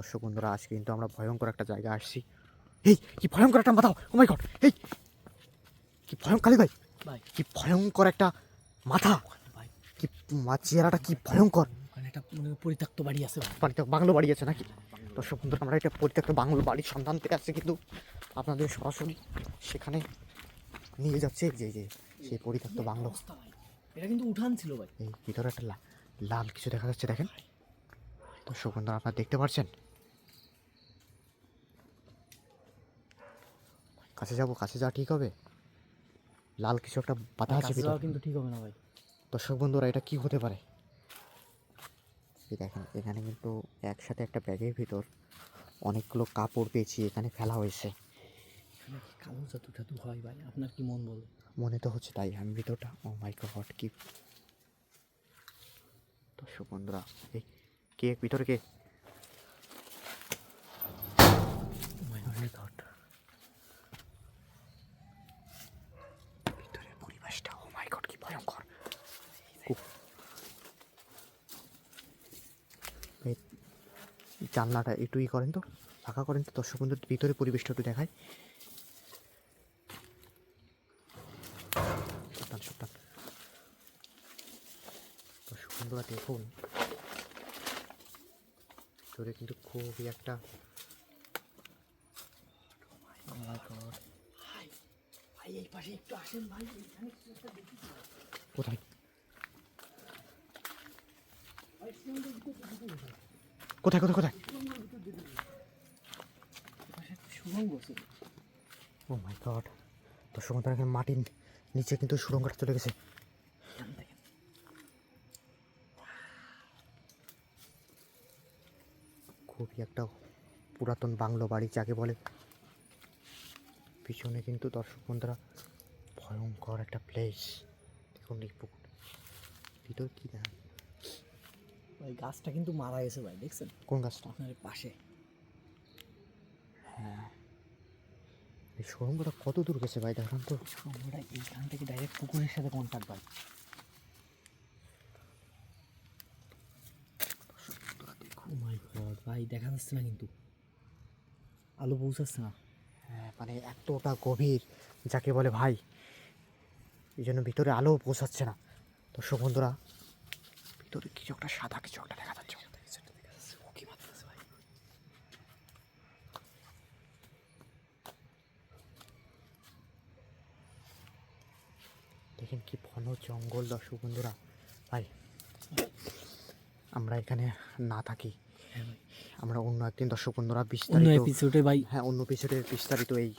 দর্শক বন্ধুরা আজকে কিন্তু আমরা ভয়ঙ্কর একটা জায়গায় আসছি। এই কি ভয়ঙ্কর একটা মাথা ও মাই গড এই কি ভয়ঙ্কর কালী ভাই ভাই। কি ভয়ঙ্কর একটা মাথা ভাই। কি চেহারাটা কি ভয়ঙ্কর। একটা মনে পরিত্যক্ত বাড়ি আছে বাড়িতে বাংলো বাড়ি আছে নাকি? দর্শক বন্ধুরা আমরা এটা পরিত্যক্ত বাংলো বাড়ির সন্ধান পেয়ে আসছি কিন্তু আপনাদের সরাসরি সেখানে নিয়ে যাচ্ছে। যে যে সেই পরিত্যক্ত বাংলো। এটা কিন্তু উঠান ছিল ভাই। এই ভিতরে একটা লাল কিছু দেখা যাচ্ছে দেখেন। দর্শক বন্ধুরা আপনারা দেখতে পাচ্ছেন কাছে যাব কাছে যাওয়া ঠিক হবে? লাল কিছু একটা পাতা আছে ভিতরে। কিন্তু ঠিক হবে না ভাই। দর্শক বন্ধুরা এটা কি হতে পারে? এই দেখেন এখানে কিন্তু একসাথে একটা ব্যাগের ভিতর অনেকগুলো কাপড় পেয়েছি এখানে ফেলা হয়েছে। এখানে কি কালো জাদু টাদু হয় ভাই? আপনার কি মন বলে? মনে তো হচ্ছে তাই আমি ভিতরটা ও মাই গড কি দর্শক বন্ধুরা এই কে ভিতরে কে মাই গড ভিতরের পরিবেশটা ও মাই গড কি ভয়ঙ্কর খুব- এই জানলাটা একটু ই করেন তো ফাঁকা করেন তো দর্শক বন্ধুর ভিতরে পরিবেশটা একটু দেখায় দর্শক বন্ধুরা দেখুন ভিতরে কিন্তু খুবই একটা মাই গড ভাই ভাই এই পাশে একটু আসেন ভাই এখানে কিছু একটা দেখি কোথায় কোথায় কোথায় কোথায়? ও মাই গড বন্ধুরা এখানে মাটির নিচে কিন্তু সুরঙ্গটা চলে গেছে। খুবই একটা পুরাতন বাংলো বাড়ি, যাকে বলে। পিছনে কিন্তু দর্শক বন্ধুরা, ভয়ঙ্কর একটা প্লেস দেখুন পুকুর। ভিতর কি দেখা ভাই গাছটা কিন্তু মারা গেছে ভাই দেখছেন? কোন গাছটা? আপনার পাশে। হ্যাঁ। এই সুরঙ্গটা কত দূর গেছে ভাই দেখান তো। সুরঙ্গটা এইখান থেকে ডাইরেক্ট পুকুরের সাথে কন্ট্যাক্ট ভাই। মাই গড ভাই দেখা যাচ্ছে না কিন্তু। আলো পৌঁছাচ্ছে না। হ্যাঁ মানে এতটা গভীর যাকে বলে ভাই এই জন্য ভিতরে আলো পৌঁছাচ্ছে না। দর্শক বন্ধুরা কিছু একটা সাদা কিছু একটা দেখা যাচ্ছে। দেখেন কি ঘন জঙ্গল দর্শক বন্ধুরা। ভাই আমরা এখানে না থাকি। হ্যাঁ আমরা অন্য একদিন দর্শক বন্ধুরা বিস্তারিত এপিসোডে ভাই। হ্যাঁ অন্য পিছনের বিস্তারিত এই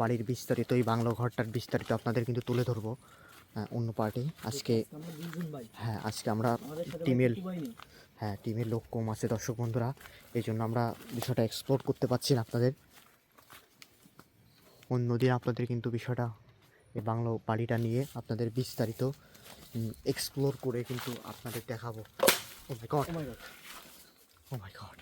বাড়ির বিস্তারিত এই বাংলো ঘরটার বিস্তারিত আপনাদের কিন্তু তুলে ধরবো। অন্য পার্টি। আজকে হ্যাঁ আজকে আমরা টিমের হ্যাঁ টিমের লোক কম আছে দর্শক বন্ধুরা। এই জন্য আমরা বিষয়টা এক্সপ্লোর করতে পারছি না আপনাদের। অন্যদিন আপনাদের কিন্তু বিষয়টা এই বাংলো বাড়িটা নিয়ে আপনাদের বিস্তারিত এক্সপ্লোর করে কিন্তু আপনাদের দেখাবো। ও মাই গড ও মাই গড